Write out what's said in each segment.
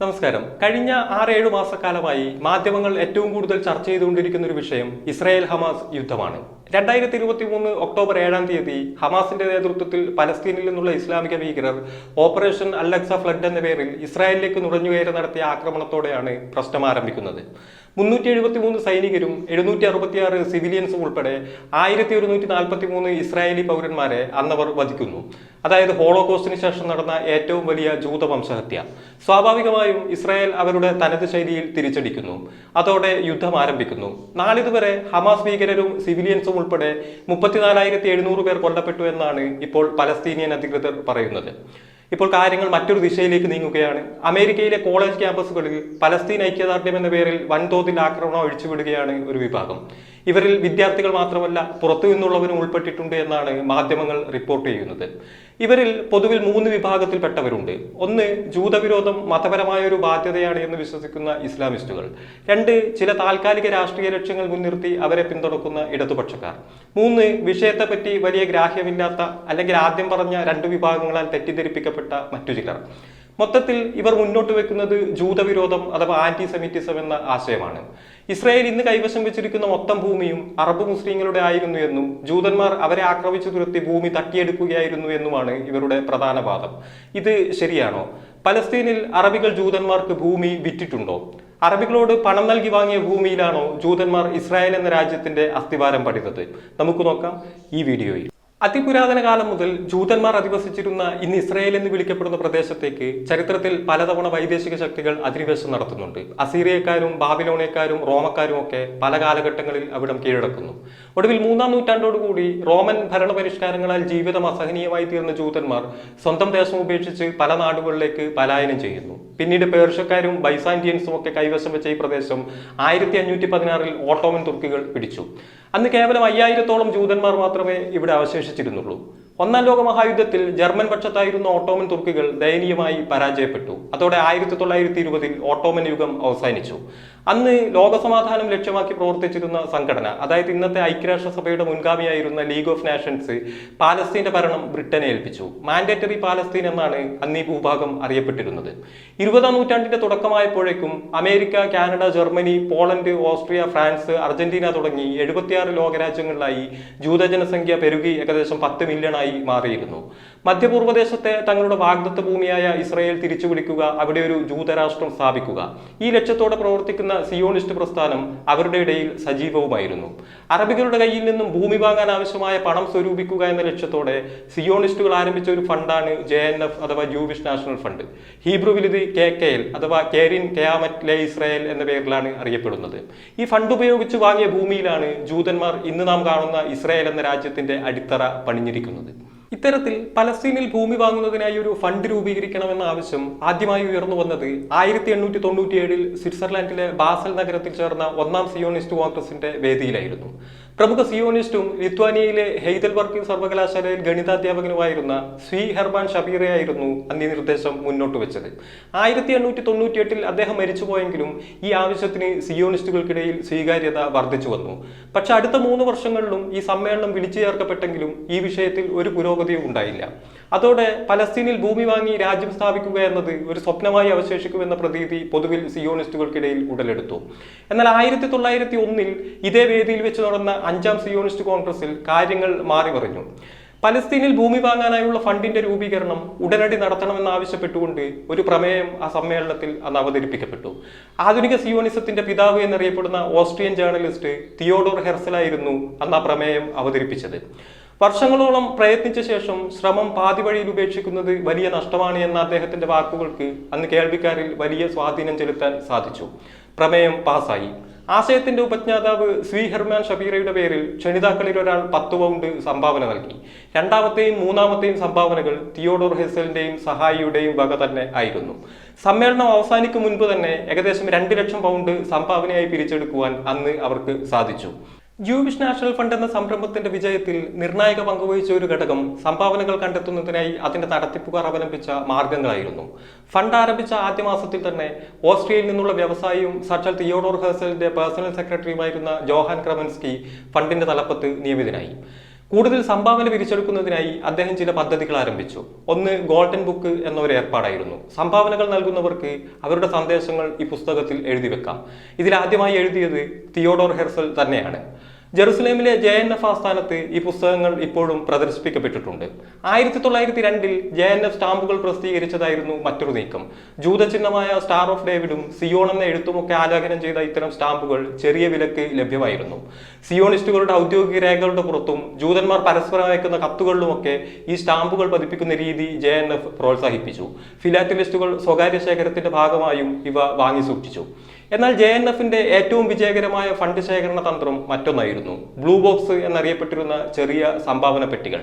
നമസ്കാരം. കഴിഞ്ഞ ആറേഴു മാസക്കാലമായി മാധ്യമങ്ങൾ ഏറ്റവും കൂടുതൽ ചർച്ച ചെയ്തുകൊണ്ടിരിക്കുന്ന ഒരു വിഷയം ഇസ്രായേൽ ഹമാസ് യുദ്ധമാണ്. രണ്ടായിരത്തി ഇരുപത്തി മൂന്ന് ഒക്ടോബർ ഏഴാം തീയതി ഹമാസിന്റെ നേതൃത്വത്തിൽ പലസ്തീനിൽ നിന്നുള്ള ഇസ്ലാമിക ഭീകരർ ഓപ്പറേഷൻ അല്ലക്സ ഫ്ലഡ് എന്ന പേരിൽ ഇസ്രായേലിലേക്ക് നുഴഞ്ഞുകയറി നടത്തിയ ആക്രമണത്തോടെയാണ് പ്രശ്നം ആരംഭിക്കുന്നത്. മുന്നൂറ്റി എഴുപത്തി മൂന്ന് സൈനികരും എഴുന്നൂറ്റി അറുപത്തിയാറ് സിവിലിയൻസും ഉൾപ്പെടെ ആയിരത്തി ഒരുന്നൂറ്റി നാൽപ്പത്തി മൂന്ന് ഇസ്രായേലി പൗരന്മാരെ അന്നവർ വധിക്കുന്നു. അതായത് ഹോളോകോസ്റ്റിന് ശേഷം നടന്ന ഏറ്റവും വലിയ ജൂതവംശഹത്യ. സ്വാഭാവികമായും ഇസ്രായേൽ അവരുടെ തനത് ശൈലിയിൽ തിരിച്ചടിക്കുന്നു. അതോടെ യുദ്ധം ആരംഭിക്കുന്നു. നാളിതുവരെ ഹമാസ് ഭീകരരും സിവിലിയൻസും ഉൾപ്പെടെ മുപ്പത്തിനാലായിരത്തി എഴുന്നൂറ് പേർ കൊല്ലപ്പെട്ടു എന്നാണ് ഇപ്പോൾ പലസ്തീനിയൻ അധികൃതർ പറയുന്നത്. ഇപ്പോൾ കാര്യങ്ങൾ മറ്റൊരു ദിശയിലേക്ക് നീങ്ങുകയാണ്. അമേരിക്കയിലെ കോളേജ് ക്യാമ്പസുകളിൽ പലസ്തീൻ ഐക്യദാർഢ്യം എന്ന പേരിൽ വൻതോതിൽ ആക്രമണം അഴിച്ചുവിടുകയാണ് ഒരു വിഭാഗം. ഇവരിൽ വിദ്യാർത്ഥികൾ മാത്രമല്ല പുറത്തു നിന്നുള്ളവരും ഉൾപ്പെട്ടിട്ടുണ്ട് എന്നാണ് മാധ്യമങ്ങൾ റിപ്പോർട്ട് ചെയ്യുന്നത്. ഇവരിൽ പൊതുവിൽ മൂന്ന് വിഭാഗത്തിൽപ്പെട്ടവരുണ്ട്. ഒന്ന് ജൂതവിരോധം മതപരമായ ഒരു ബാധ്യതയാണ് എന്ന് വിശ്വസിക്കുന്ന ഇസ്ലാമിസ്റ്റുകൾ. രണ്ട് ചില താൽക്കാലിക രാഷ്ട്രീയ ലക്ഷ്യങ്ങൾ മുൻനിർത്തി അവരെ പിന്തുണക്കുന്ന ഇടതുപക്ഷക്കാർ. മൂന്ന് വിഷയത്തെപ്പറ്റി വലിയ ഗ്രാഹ്യമില്ലാത്ത അല്ലെങ്കിൽ ആദ്യം പറഞ്ഞ രണ്ട് വിഭാഗങ്ങളാൽ തെറ്റിദ്ധരിപ്പിക്കപ്പെട്ട മറ്റു ചിലർ. മൊത്തത്തിൽ ഇവർ മുന്നോട്ട് വെക്കുന്നത് ജൂതവിരോധം അഥവാ ആന്റി സെമിറ്റിസം എന്ന ആശയമാണ്. ഇസ്രായേൽ ഇന്ന് കൈവശം വെച്ചിരിക്കുന്ന മൊത്തം ഭൂമിയും അറബ് മുസ്ലിങ്ങളുടെ ആയിരുന്നു എന്നും ജൂതന്മാർ അവരെ ആക്രമിച്ചു തുരത്തി ഭൂമി തട്ടിയെടുക്കുകയായിരുന്നു എന്നുമാണ് ഇവരുടെ പ്രധാന വാദം. ഇത് ശരിയാണോ? പലസ്തീനിൽ അറബികൾ ജൂതന്മാർക്ക് ഭൂമി വിറ്റിട്ടുണ്ടോ? അറബികളോട് പണം നൽകി വാങ്ങിയ ഭൂമിയിലാണോ ജൂതന്മാർ ഇസ്രായേൽ എന്ന രാജ്യത്തിന്റെ അസ്ഥിവാരം പണിതത്? നമുക്ക് നോക്കാം ഈ വീഡിയോയിൽ. അതിപുരാതന കാലം മുതൽ ജൂതന്മാർ അധിവസിച്ചിരുന്ന ഇന്ന് ഇസ്രയേൽ എന്ന് വിളിക്കപ്പെടുന്ന പ്രദേശത്തേക്ക് ചരിത്രത്തിൽ പലതവണ വൈദേശിക ശക്തികൾ അധിനിവേശം നടത്തുന്നുണ്ട്. അസീറിയക്കാരും ബാബിലോണിയക്കാരും റോമക്കാരും ഒക്കെ പല കാലഘട്ടങ്ങളിൽ അവിടം കീഴടക്കുന്നു. ഒടുവിൽ മൂന്നാം നൂറ്റാണ്ടോടുകൂടി റോമൻ ഭരണപരിഷ്കാരങ്ങളാൽ ജീവിതം അസഹനീയമായി തീർന്ന ജൂതന്മാർ സ്വന്തം ദേശം ഉപേക്ഷിച്ച് പല നാടുകളിലേക്ക് പലായനം ചെയ്യുന്നു. പിന്നീട് പേർഷ്യക്കാരും ബൈസാന്റിയൻസും ഒക്കെ കൈവശം വെച്ച ഈ പ്രദേശം ആയിരത്തി അഞ്ഞൂറ്റി പതിനാറിൽ ഓട്ടോമൻ തുർക്കികൾ പിടിച്ചു. അന്ന് കേവലം അയ്യായിരത്തോളം ജൂതന്മാർ മാത്രമേ ഇവിടെ അവശേഷിച്ചിരുന്നുള്ളൂ. ഒന്നാം ലോക മഹായുദ്ധത്തിൽ ജർമ്മൻ പക്ഷത്തായിരുന്ന ഓട്ടോമൻ തുർക്കികൾ ദയനീയമായി പരാജയപ്പെട്ടു. അതോടെ ആയിരത്തി തൊള്ളായിരത്തി ഇരുപതിൽ ഓട്ടോമൻ യുഗം അവസാനിച്ചു. അന്ന് ലോകസമാധാനം ലക്ഷ്യമാക്കി പ്രവർത്തിച്ചിരുന്ന സംഘടന അതായത് ഇന്നത്തെ ഐക്യരാഷ്ട്രസഭയുടെ മുൻഗാമിയായിരുന്ന ലീഗ് ഓഫ് നാഷൻസ് പാലസ്തീന്റെ ഭരണം ബ്രിട്ടനെ ഏൽപ്പിച്ചു. മാൻഡേറ്ററി പാലസ്തീൻ എന്നാണ് അന്ന് ഈ ഭൂഭാഗം അറിയപ്പെട്ടിരുന്നത്. ഇരുപതാം നൂറ്റാണ്ടിന്റെ തുടക്കമായപ്പോഴേക്കും America Canada Germany Poland Austria France Argentina തുടങ്ങി എഴുപത്തിയാറ് ലോകരാജ്യങ്ങളിലായി ജൂതജനസംഖ്യ പെരുകി ഏകദേശം പത്ത് മില്യണായി മാറിയിരുന്നു. മധ്യപൂർവദേശത്തെ തങ്ങളുടെ വാഗ്ദത്ത ഭൂമിയായ ഇസ്രയേൽ തിരിച്ചുപിടിക്കുക അവിടെ ഒരു ജൂതരാഷ്ട്രം സ്ഥാപിക്കുക. ഈ ലക്ഷ്യത്തോടെ പ്രവർത്തിക്കുന്ന സിയോണിസ്റ്റ് പ്രസ്ഥാനം അവരുടെ ഇടയിൽ സജീവവുമായിരുന്നു. അറബികളുടെ കയ്യിൽ നിന്നും ഭൂമി വാങ്ങാൻ ആവശ്യമായ പണം സ്വരൂപിക്കുക എന്ന ലക്ഷ്യത്തോടെ സിയോണിസ്റ്റുകൾ ആരംഭിച്ച ഒരു ഫണ്ടാണ് ജെ എൻ എഫ് അഥവാ ജൂവിഷ് നാഷണൽ ഫണ്ട്. ഹീബ്രുവിൽ ഇത് കെ കെ എൽ അഥവാ കേരിൻ കെയാമറ്റ് ലെ ഇസ്രായേൽ എന്ന പേരിലാണ് അറിയപ്പെടുന്നത്. ഈ ഫണ്ട് ഉപയോഗിച്ച് വാങ്ങിയ ഭൂമിയിലാണ് ജൂതന്മാർ ഇന്ന് നാം കാണുന്ന ഇസ്രായേൽ എന്ന രാജ്യത്തിന്റെ അടിത്തറ പണിഞ്ഞിരിക്കുന്നത്. ഇത്തരത്തിൽ പലസ്തീനിൽ ഭൂമി വാങ്ങുന്നതിനായി ഒരു ഫണ്ട് രൂപീകരിക്കണമെന്ന ആവശ്യം ആദ്യമായി ഉയർന്നു വന്നത് ആയിരത്തി എണ്ണൂറ്റി തൊണ്ണൂറ്റിയേഴിൽ സ്വിറ്റ്സർലാൻഡിലെ ബാസൽ നഗരത്തിൽ ചേർന്ന ഒന്നാം സിയോണിസ്റ്റ് കോൺഗ്രസിന്റെ വേദിയിലായിരുന്നു. പ്രമുഖ സിയോണിസ്റ്റും ലിത്വാനിയയിലെ ഹെയ്തൽ ഹെയ്ദൽബർഗ് സർവകലാശാലയിൽ ഗണിതാധ്യാപകനുമായിരുന്ന സ്വി ഹെർബാൻ ഷബീറയായിരുന്നു അന്ന് ഈ നിർദ്ദേശം മുന്നോട്ട് വെച്ചത്. ആയിരത്തി എണ്ണൂറ്റി തൊണ്ണൂറ്റിയെട്ടിൽ അദ്ദേഹം മരിച്ചുപോയെങ്കിലും ഈ ആവശ്യത്തിന് സിയോണിസ്റ്റുകൾക്കിടയിൽ സ്വീകാര്യത വർദ്ധിച്ചു വന്നു. പക്ഷെ അടുത്ത മൂന്ന് വർഷങ്ങളിലും ഈ സമ്മേളനം വിളിച്ചു ചേർക്കപ്പെട്ടെങ്കിലും ഈ വിഷയത്തിൽ ഒരു പുരോഗതിയും ഉണ്ടായില്ല. അതോടെ പലസ്തീനിൽ ഭൂമി വാങ്ങി രാജ്യം സ്ഥാപിക്കുക എന്നത് ഒരു സ്വപ്നമായി അവശേഷിക്കുമെന്ന പ്രതീതി പൊതുവിൽ സിയോണിസ്റ്റുകൾക്കിടയിൽ ഉടലെടുത്തു. എന്നാൽ ആയിരത്തി തൊള്ളായിരത്തി ഒന്നിൽ ഇതേ വേദിയിൽ വെച്ച് നടന്ന അഞ്ചാം സിയോണിസ്റ്റ് കോൺഗ്രസിൽ കാര്യങ്ങൾ മാറി പറഞ്ഞു പലസ്തീനിൽ ഭൂമി വാങ്ങാനായുള്ള ഫണ്ടിന്റെ രൂപീകരണം ഉടനടി നടത്തണമെന്നാവശ്യപ്പെട്ടുകൊണ്ട് ഒരു പ്രമേയം ആ സമ്മേളനത്തിൽ അന്ന് അവതരിപ്പിക്കപ്പെട്ടു. ആധുനിക സിയോണിസത്തിന്റെ പിതാവ് എന്നറിയപ്പെടുന്ന ഓസ്ട്രിയൻ ജേർണലിസ്റ്റ് തിയോഡോർ ഹെർസലായിരുന്നു അന്ന് ആ പ്രമേയം അവതരിപ്പിച്ചത്. വർഷങ്ങളോളം പ്രയത്നിച്ച ശേഷം ശ്രമം പാതിവഴിയിൽ ഉപേക്ഷിക്കുന്നത് വലിയ നഷ്ടമാണ് എന്ന അദ്ദേഹത്തിന്റെ വാക്കുകൾക്ക് അന്ന് കേൾവിക്കാരിൽ വലിയ സ്വാധീനം ചെലുത്താൻ സാധിച്ചു. പ്രമേയം പാസായി. ആശയത്തിന്റെ ഉപജ്ഞാതാവ് സ്വി ഹെർമാൻ ഷബീറയുടെ പേരിൽ ക്ഷണിതാക്കളിൽ ഒരാൾ പത്ത് പൗണ്ട് സംഭാവന നൽകി. രണ്ടാമത്തെയും മൂന്നാമത്തെയും സംഭാവനകൾ തിയോഡോർ ഹെസലിന്റെയും സഹായിയുടെയും വക തന്നെ ആയിരുന്നു. സമ്മേളനം അവസാനിക്കും മുൻപ് തന്നെ ഏകദേശം രണ്ട് ലക്ഷം പൗണ്ട് സംഭാവനയായി പിരിച്ചെടുക്കുവാൻ അന്ന് അവർക്ക് സാധിച്ചു. ജൂവിഷ് നാഷണൽ ഫണ്ട് എന്ന സംരംഭത്തിന്റെ വിജയത്തിൽ നിർണായക പങ്കുവഹിച്ച ഒരു ഘടകം സംഭാവനകൾ കണ്ടെത്തുന്നതിനായി അതിന്റെ നടത്തിപ്പുകാർ അവലംബിച്ച മാർഗങ്ങളായിരുന്നു. ഫണ്ട് ആരംഭിച്ച ആദ്യ മാസത്തിൽ തന്നെ ഓസ്ട്രിയയിൽ നിന്നുള്ള വ്യവസായിയും സച്ചൽ തിയോഡോർ ഹേസലിന്റെ പേഴ്സണൽ സെക്രട്ടറിയുമായിരുന്ന ജോഹാൻ ക്രമൻസ്കി ഫണ്ടിന്റെ തലപ്പത്ത് നിയമിതനായി. കൂടുതൽ സംഭാവന പിരിച്ചെടുക്കുന്നതിനായി അദ്ദേഹം ചില പദ്ധതികൾ ആരംഭിച്ചു. ഒന്ന് ഗോൾഡൻ ബുക്ക് എന്ന ഒരു ഏർപ്പാടായിരുന്നു. സംഭാവനകൾ നൽകുന്നവർക്ക് അവരുടെ സന്ദേശങ്ങൾ ഈ പുസ്തകത്തിൽ എഴുതി വെക്കാം. ഇതിൽ ആദ്യമായി എഴുതിയത് തിയോഡോർ ഹെർസൽ തന്നെയാണ്. ജെറുസലേമിലെ ജെ എൻ എഫ് ആസ്ഥാനത്ത് ഈ പുസ്തകങ്ങൾ ഇപ്പോഴും പ്രദർശിപ്പിക്കപ്പെട്ടിട്ടുണ്ട്. ആയിരത്തി തൊള്ളായിരത്തി രണ്ടിൽ ജെ എൻ എഫ് സ്റ്റാമ്പുകൾ പ്രസിദ്ധീകരിച്ചതായിരുന്നു മറ്റൊരു നീക്കം. ജൂതചിഹ്നമായ സ്റ്റാർ ഓഫ് ഡേവിഡും സിയോൺ എന്ന എഴുത്തുമൊക്കെ ആലോചനം ചെയ്ത ഇത്തരം സ്റ്റാമ്പുകൾ ചെറിയ വിലക്ക് ലഭ്യമായിരുന്നു. സിയോണിസ്റ്റുകളുടെ ഔദ്യോഗിക രേഖകളുടെ പുറത്തും ജൂതന്മാർ പരസ്പരം അയക്കുന്ന കത്തുകളിലുമൊക്കെ ഈ സ്റ്റാമ്പുകൾ പതിപ്പിക്കുന്ന രീതി ജെ എൻ എഫ് പ്രോത്സാഹിപ്പിച്ചു. ഫിലാറ്റലിസ്റ്റുകൾ സ്വകാര്യ ശേഖരത്തിന്റെ ഭാഗമായും ഇവ വാങ്ങി സൂക്ഷിച്ചു എന്നാൽ ജെ എൻ എഫിന്റെ ഏറ്റവും വിജയകരമായ ഫണ്ട് ശേഖരണ തന്ത്രം മറ്റൊന്നായിരുന്നു. ബ്ലൂ ബോക്സ് എന്നറിയപ്പെട്ടിരുന്ന ചെറിയ സംഭാവന പെട്ടികൾ.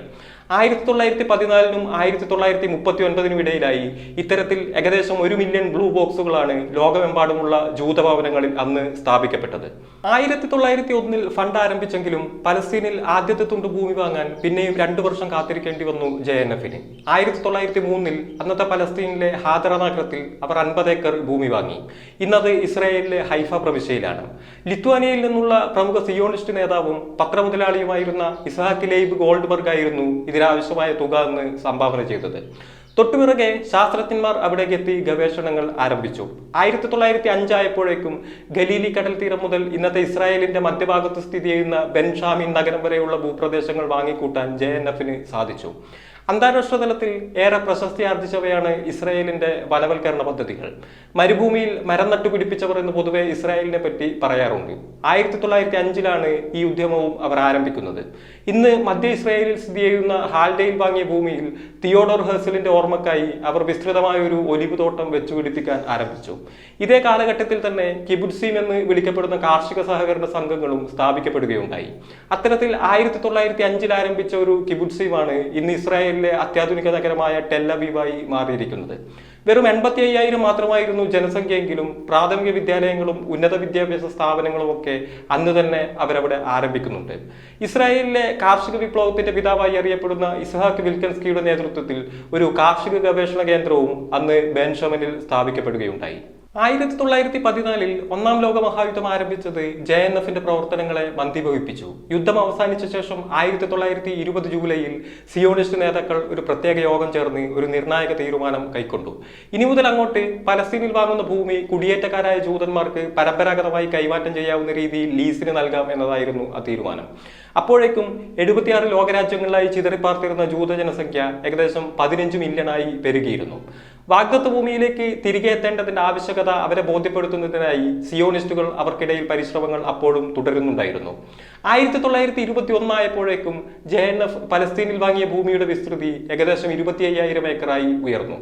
ആയിരത്തി തൊള്ളായിരത്തി പതിനാലിനും ആയിരത്തി തൊള്ളായിരത്തി മുപ്പത്തി ഒൻപതിനും ഇടയിലായി ഇത്തരത്തിൽ ഏകദേശം ഒരു മില്യൺ ബ്ലൂ ബോക്സുകളാണ് ലോകമെമ്പാടുമുള്ള ജൂതഭവനങ്ങളിൽ അന്ന് സ്ഥാപിക്കപ്പെട്ടത്. ആയിരത്തി തൊള്ളായിരത്തി ഒന്നിൽ ഫണ്ട് ആരംഭിച്ചെങ്കിലും പലസ്തീനിൽ ആദ്യത്തെ തുണ്ട് ഭൂമി വാങ്ങാൻ പിന്നെയും രണ്ടു വർഷം കാത്തിരിക്കേണ്ടി വന്നു ജെ എൻ എഫിന്. ആയിരത്തി തൊള്ളായിരത്തി മൂന്നിൽ അന്നത്തെ പലസ്തീനിലെ ഹാദറ നഗരത്തിൽ അവർ അൻപത് ഏക്കർ ഭൂമി വാങ്ങി. ഇന്നത് ഇസ്രായേലിലെ ഹൈഫ പ്രവിശ്യയിലാണ്. ലിത്വാനിയയിൽ നിന്നുള്ള പ്രമുഖ സിയോണിസ്റ്റ് നേതാവും പത്രമുതലാളിയുമായിരുന്ന ഇസാഖ് ലെയ്ബ് ഗോൾഡ്ബർഗ് ആയിരുന്നു ഇതിനാവശ്യമായ തുക എന്ന് സംഭാവന ചെയ്തത്. തൊട്ടുപിറകെ ശാസ്ത്രജ്ഞന്മാർ അവിടേക്ക് എത്തി ഗവേഷണങ്ങൾ ആരംഭിച്ചു. ആയിരത്തി തൊള്ളായിരത്തി അഞ്ചായപ്പോഴേക്കും ഗലീലി കടൽ തീരം മുതൽ ഇന്നത്തെ ഇസ്രായേലിന്റെ മധ്യഭാഗത്ത് സ്ഥിതി ചെയ്യുന്ന ബെൻഷാമിൻ നഗരം വരെയുള്ള ഭൂപ്രദേശങ്ങൾ വാങ്ങിക്കൂട്ടാൻ ജെ എൻ എഫിന് സാധിച്ചു. അന്താരാഷ്ട്ര തലത്തിൽ ഏറെ പ്രശസ്തി ആർജിച്ചവയാണ് ഇസ്രായേലിന്റെ വനവൽക്കരണ പദ്ധതികൾ. മരുഭൂമിയിൽ മരം നട്ടുപിടിപ്പിച്ചവർ എന്ന് പൊതുവെ ഇസ്രായേലിനെ പറ്റി പറയാറുണ്ട്. ആയിരത്തി തൊള്ളായിരത്തി അഞ്ചിലാണ് ഈ ഉദ്യമവും അവർ ആരംഭിക്കുന്നത്. ഇന്ന് മധ്യ ഇസ്രായേലിൽ സ്ഥിതി ചെയ്യുന്ന ഹാൽഡയിൽ വാങ്ങിയ ഭൂമിയിൽ തിയോഡോർ ഹേഴ്സലിന്റെ ഓർമ്മക്കായി അവർ വിസ്തൃതമായ ഒരു ഒലിവ് തോട്ടം വെച്ചുപിടിപ്പിക്കാൻ ആരംഭിച്ചു. ഇതേ കാലഘട്ടത്തിൽ തന്നെ കിബുഡ്സീം എന്ന് വിളിക്കപ്പെടുന്ന കാർഷിക സഹകരണ സംഘങ്ങളും സ്ഥാപിക്കപ്പെടുകയുണ്ടായി. അത്തരത്തിൽ ആയിരത്തി തൊള്ളായിരത്തി അഞ്ചിൽ ആരംഭിച്ച ഒരു കിബുഡ്സീമാണ് ഇന്ന് ഇസ്രായേലിലെ അത്യാധുനിക നഗരമായ ടെല്ലവീവായി മാറിയിരിക്കുന്നത്. വെറും എൺപത്തി അയ്യായിരം മാത്രമായിരുന്നു ജനസംഖ്യയെങ്കിലും പ്രാഥമിക വിദ്യാലയങ്ങളും ഉന്നത വിദ്യാഭ്യാസ സ്ഥാപനങ്ങളും ഒക്കെ അന്ന് തന്നെ അവരവിടെ ആരംഭിക്കുന്നുണ്ട്. ഇസ്രായേലിലെ കാർഷിക വിപ്ലവത്തിന്റെ പിതാവായി അറിയപ്പെടുന്ന ഇസ്ഹാഖ് വിൽക്കൻസ്കിയുടെ നേതൃത്വത്തിൽ ഒരു കാർഷിക ഗവേഷണ കേന്ദ്രവും അന്ന് ബെൻഷമനിൽ സ്ഥാപിക്കപ്പെടുകയുണ്ടായി. ആയിരത്തി തൊള്ളായിരത്തി പതിനാലിൽ ഒന്നാം ലോക മഹായുദ്ധം ആരംഭിച്ചത് ജെ എൻ എഫിന്റെ പ്രവർത്തനങ്ങളെ മന്ദിഭവിപ്പിച്ചു. യുദ്ധം അവസാനിച്ച ശേഷം ആയിരത്തി തൊള്ളായിരത്തി ഇരുപത് ജൂലൈയിൽ സിയോണിസ്റ്റ് നേതാക്കൾ ഒരു പ്രത്യേക യോഗം ചേർന്ന് ഒരു നിർണായക തീരുമാനം കൈക്കൊണ്ടു. ഇനി മുതൽ അങ്ങോട്ട് പലസ്തീനിൽ വാങ്ങുന്ന ഭൂമി കുടിയേറ്റക്കാരായ ജൂതന്മാർക്ക് പരമ്പരാഗതമായി കൈമാറ്റം ചെയ്യാവുന്ന രീതിയിൽ ലീസിന് നൽകാം എന്നതായിരുന്നു ആ തീരുമാനം. അപ്പോഴേക്കും എഴുപത്തിയാറ് ലോകരാജ്യങ്ങളിലായി ചിതറിപ്പാർത്തിരുന്ന ജൂത ജനസംഖ്യ ഏകദേശം പതിനഞ്ച് മില്യണായി പെരുകിയിരുന്നു. വാഗ്ദത്ത് ഭൂമിയിലേക്ക് തിരികെ എത്തേണ്ടതിന്റെ ആവശ്യകത അവരെ ബോധ്യപ്പെടുത്തുന്നതിനായി സിയോണിസ്റ്റുകൾ അവർക്കിടയിൽ പരിശ്രമങ്ങൾ അപ്പോഴും തുടരുന്നുണ്ടായിരുന്നു. ആയിരത്തി തൊള്ളായിരത്തി ഇരുപത്തി ഒന്നായപ്പോഴേക്കും ജെ എൻ എഫ് പലസ്തീനിൽ വാങ്ങിയ ഭൂമിയുടെ വിസ്തൃതി ഏകദേശം ഇരുപത്തി അയ്യായിരം ഏക്കറായി ഉയർന്നു.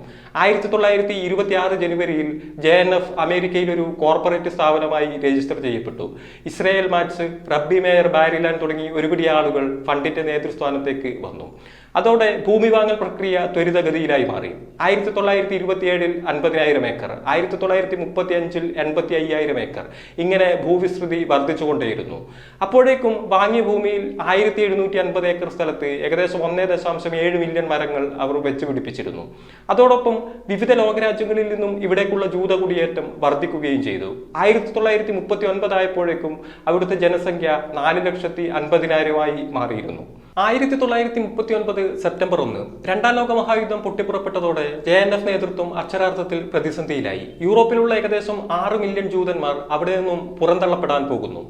ആയിരത്തി തൊള്ളായിരത്തി ഇരുപത്തി ആറ് ജനുവരിയിൽ ജെ എൻ എഫ് അമേരിക്കയിൽ ഒരു കോർപ്പറേറ്റ് സ്ഥാപനമായി രജിസ്റ്റർ ചെയ്യപ്പെട്ടു. ഇസ്രയേൽ മാറ്റ്സ് റബ്ബി മേയർ ബാരിലാൻ തുടങ്ങി ഒരുപിടി ആളുകൾ ഫണ്ടിന്റെ നേതൃസ്ഥാനത്തേക്ക് വന്നു. അതോടെ ഭൂമി വാങ്ങൽ പ്രക്രിയ ത്വരിതഗതിയിലായി മാറി. ആയിരത്തി തൊള്ളായിരത്തി ഇരുപത്തിയേഴിൽ അൻപതിനായിരം ഏക്കർ ആയിരത്തി തൊള്ളായിരത്തി മുപ്പത്തി അഞ്ചിൽ എൺപത്തി അയ്യായിരം ഏക്കർ. ഇങ്ങനെ ഭൂവിസ്തൃതി വർദ്ധിച്ചുകൊണ്ടേയിരുന്നു. അപ്പോഴേക്കും വാങ്ങിയ ഭൂമിയിൽ ആയിരത്തി എഴുന്നൂറ്റി അൻപത് ഏക്കർ സ്ഥലത്ത് ഏകദേശം ഒന്നേ ദശാംശം ഏഴ് മില്യൺ മരങ്ങൾ അവർ വെച്ചുപിടിപ്പിച്ചിരുന്നു. അതോടൊപ്പം വിവിധ ലോകരാജ്യങ്ങളിൽ നിന്നും ഇവിടേക്കുള്ള ജൂത കുടിയേറ്റം വർദ്ധിക്കുകയും ചെയ്തു. ആയിരത്തി തൊള്ളായിരത്തി മുപ്പത്തി ഒൻപതായപ്പോഴേക്കും അവിടുത്തെ ജനസംഖ്യ നാല് ലക്ഷത്തി അൻപതിനായിരമായി മാറിയിരുന്നു. ആയിരത്തി തൊള്ളായിരത്തി മുപ്പത്തി ഒൻപത് സെപ്റ്റംബർ ഒന്ന് രണ്ടാം ലോക മഹായുദ്ധം പൊട്ടിപ്പുറപ്പെട്ടതോടെ ജെ എൻ എഫ് നേതൃത്വം അക്ഷരാർത്ഥത്തിൽ പ്രതിസന്ധിയിലായി. യൂറോപ്പിലുള്ള ഏകദേശം ആറ് മില്യൺ ജൂതന്മാർ അവിടെ നിന്നും പുറന്തള്ളപ്പെടാൻ പോകുന്നു.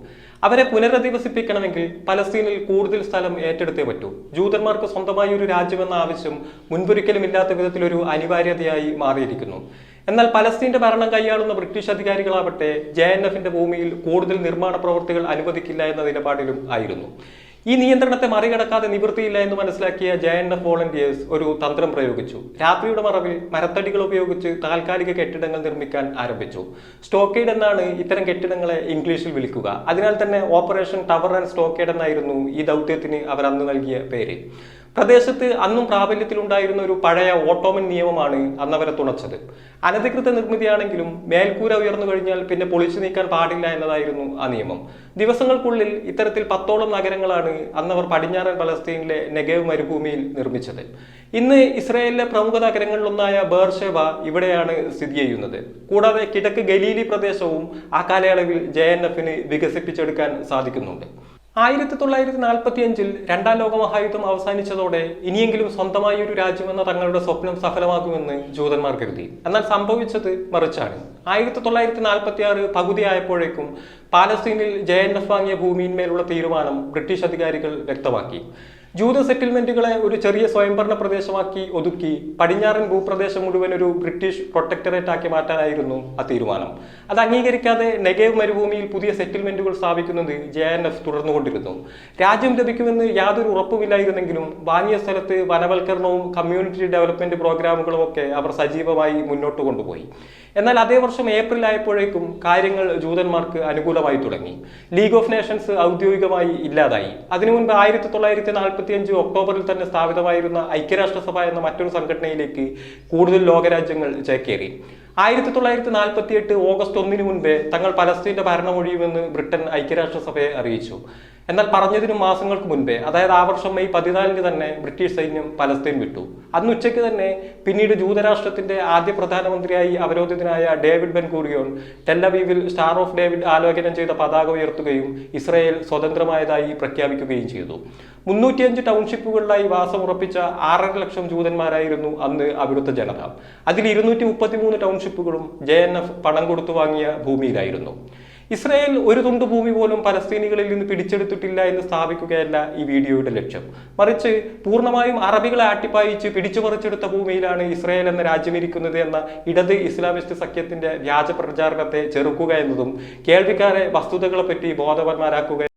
അവരെ പുനരധിവസിപ്പിക്കണമെങ്കിൽ പലസ്തീനിൽ കൂടുതൽ സ്ഥലം ഏറ്റെടുത്തേ പറ്റൂ. ജൂതന്മാർക്ക് സ്വന്തമായി ഒരു രാജ്യമെന്ന ആവശ്യം മുൻപൊരിക്കലും ഇല്ലാത്ത വിധത്തിലൊരു അനിവാര്യതയായി മാറിയിരിക്കുന്നു. എന്നാൽ പലസ്തീന്റെ ഭരണം കൈയാളുന്ന ബ്രിട്ടീഷ് അധികാരികളാവട്ടെ ജെ എൻ എഫിന്റെ ഭൂമിയിൽ കൂടുതൽ നിർമ്മാണ പ്രവർത്തികൾ അനുവദിക്കില്ല എന്ന നിലപാടിലും ആയിരുന്നു. ഈ നിയന്ത്രണത്തെ മറികടക്കാതെ നിവൃത്തിയില്ല എന്ന് മനസ്സിലാക്കിയ ജെ എൻ എഫ് വോളണ്ടിയേഴ്സ് ഒരു തന്ത്രം പ്രയോഗിച്ചു. രാത്രിയുടെ മറവിൽ മരത്തടികൾ ഉപയോഗിച്ച് താൽക്കാലിക കെട്ടിടങ്ങൾ നിർമ്മിക്കാൻ ആരംഭിച്ചു. സ്റ്റോക്കേഡ് എന്നാണ് ഇത്തരം കെട്ടിടങ്ങളെ ഇംഗ്ലീഷിൽ വിളിക്കുക. അതിനാൽ തന്നെ ഓപ്പറേഷൻ ടവർ ആൻഡ് സ്റ്റോക്കേഡ് എന്നായിരുന്നു ഈ ദൗത്യത്തിന് അവർ അന്ന് നൽകിയ പേര്. പ്രദേശത്ത് അന്നും പ്രാബല്യത്തിലുണ്ടായിരുന്ന ഒരു പഴയ ഓട്ടോമൻ നിയമമാണ് അന്നവരെ തുണച്ചത്. അനധികൃത നിർമ്മിതിയാണെങ്കിലും മേൽക്കൂര ഉയർന്നു കഴിഞ്ഞാൽ പിന്നെ പൊളിച്ചു നീക്കാൻ പാടില്ല എന്നതായിരുന്നു ആ നിയമം. ദിവസങ്ങൾക്കുള്ളിൽ ഇത്തരത്തിൽ പത്തോളം നഗരങ്ങളാണ് അന്നവർ പടിഞ്ഞാറൻ പലസ്തീനിലെ നെഗേവ് മരുഭൂമിയിൽ നിർമ്മിച്ചത്. ഇന്ന് ഇസ്രായേലിലെ പ്രമുഖ നഗരങ്ങളിലൊന്നായ ബേർഷെവ ഇവിടെയാണ് സ്ഥിതി ചെയ്യുന്നത്. കൂടാതെ കിഴക്ക് ഗലീലി പ്രദേശവും ആ കാലയളവിൽ ജെ എൻ എഫിന് വികസിപ്പിച്ചെടുക്കാൻ സാധിക്കുന്നുണ്ട്. ആയിരത്തി തൊള്ളായിരത്തി നാൽപ്പത്തി അഞ്ചിൽ രണ്ടാം ലോക മഹായുദ്ധം അവസാനിച്ചതോടെ ഇനിയെങ്കിലും സ്വന്തമായി ഒരു രാജ്യമെന്ന തങ്ങളുടെ സ്വപ്നം സഫലമാകുമെന്ന് ജൂതന്മാർ കരുതി. എന്നാൽ സംഭവിച്ചത് മറിച്ചാണ്. ആയിരത്തി തൊള്ളായിരത്തി നാൽപ്പത്തി ആറ് പകുതിയായപ്പോഴേക്കും പാലസ്തീനിൽ ജെ എൻ എഫ് വാങ്ങിയ ഭൂമിയിന്മേലുള്ള തീരുമാനം ബ്രിട്ടീഷ് അധികാരികൾ വ്യക്തമാക്കി. ജൂത സെറ്റിൽമെന്റുകളെ ഒരു ചെറിയ സ്വയംഭരണ പ്രദേശമാക്കി ഒതുക്കി പടിഞ്ഞാറൻ ഭൂപ്രദേശം മുഴുവൻ ഒരു ബ്രിട്ടീഷ് പ്രൊട്ടക്ടറേറ്റ് ആക്കി മാറ്റാനായിരുന്നു ആ തീരുമാനം. അത് അംഗീകരിക്കാതെ നെഗേവ് മരുഭൂമിയിൽ പുതിയ സെറ്റിൽമെന്റുകൾ സ്ഥാപിക്കുന്നത് ജെ എൻ എഫ് തുടർന്നുകൊണ്ടിരുന്നു. രാജ്യം ലഭിക്കുമെന്ന് യാതൊരു ഉറപ്പുമില്ലായിരുന്നെങ്കിലും വാങ്ങിയ സ്ഥലത്ത് വനവൽക്കരണവും കമ്മ്യൂണിറ്റി ഡെവലപ്മെന്റ് പ്രോഗ്രാമുകളും ഒക്കെ അവർ സജീവമായി മുന്നോട്ട് കൊണ്ടുപോയി. എന്നാൽ അതേ വർഷം ഏപ്രിൽ ആയപ്പോഴേക്കും കാര്യങ്ങൾ ജൂതന്മാർക്ക് അനുകൂലമായി തുടങ്ങി. ലീഗ് ഓഫ് നേഷൻസ് ഔദ്യോഗികമായി ഇല്ലാതായി. അതിനു മുൻപ് ആയിരത്തി തൊള്ളായിരത്തി നാൽപ്പത്തി അഞ്ച് ഒക്ടോബറിൽ തന്നെ സ്ഥാപിതമായിരുന്ന ഐക്യരാഷ്ട്രസഭ എന്ന മറ്റൊരു സംഘടനയിലേക്ക് കൂടുതൽ ലോകരാജ്യങ്ങൾ ചേക്കേറി. ആയിരത്തി തൊള്ളായിരത്തി നാൽപ്പത്തി എട്ട് ഓഗസ്റ്റ് ഒന്നിന് മുൻപേ തങ്ങൾ പലസ്തീന്റെ ഭരണമൊഴിയുമെന്ന് ബ്രിട്ടൻ ഐക്യരാഷ്ട്രസഭയെ അറിയിച്ചു. എന്നാൽ പറഞ്ഞതിന് മാസങ്ങൾക്ക് മുൻപേ അതായത് ആ വർഷം മെയ് പതിനാലിന് തന്നെ ബ്രിട്ടീഷ് സൈന്യം പലസ്തീൻ വിട്ടു. അന്ന് ഉച്ചയ്ക്ക് തന്നെ പിന്നീട് ജൂതരാഷ്ട്രത്തിന്റെ ആദ്യ പ്രധാനമന്ത്രിയായി അവരോധിതനായ ഡേവിഡ് ബെൻ കൂറിയോൺ ടെല്ലവീവിൽ സ്റ്റാർ ഓഫ് ഡേവിഡ് ആലോചനം ചെയ്ത പതാക ഉയർത്തുകയും ഇസ്രയേൽ സ്വതന്ത്രമായതായി പ്രഖ്യാപിക്കുകയും ചെയ്തു. മുന്നൂറ്റിയഞ്ച് ടൗൺഷിപ്പുകളിലായി വാസമുറപ്പിച്ച ആറര ലക്ഷം ജൂതന്മാരായിരുന്നു അന്ന് അവിടുത്തെ ജനത. അതിൽ ഇരുന്നൂറ്റി മുപ്പത്തിമൂന്ന് ടൗൺഷിപ്പുകളും ജെ എൻ എഫ് പണം കൊടുത്തു വാങ്ങിയ ഭൂമിയിലായിരുന്നു. ഇസ്രായേൽ ഒരു തുണ്ട് ഭൂമി പോലും പലസ്തീനികളിൽ നിന്ന് പിടിച്ചെടുത്തിട്ടില്ല എന്ന് സ്ഥാപിക്കുകയല്ല ഈ വീഡിയോയുടെ ലക്ഷ്യം. മറിച്ച് പൂർണമായും അറബികളെ ആട്ടിപ്പായിച്ച് പിടിച്ചു പറിച്ചെടുത്ത ഭൂമിയിലാണ് ഇസ്രായേൽ എന്ന രാജ്യം ഇരിക്കുന്നത് എന്ന ഇടത് ഇസ്ലാമിസ്റ്റ് സഖ്യത്തിന്റെ വ്യാജ പ്രചാരണത്തെ ചെറുക്കുക എന്നതും കേൾവിക്കാരെ വസ്തുതകളെപ്പറ്റി ബോധവാന്മാരാക്കുക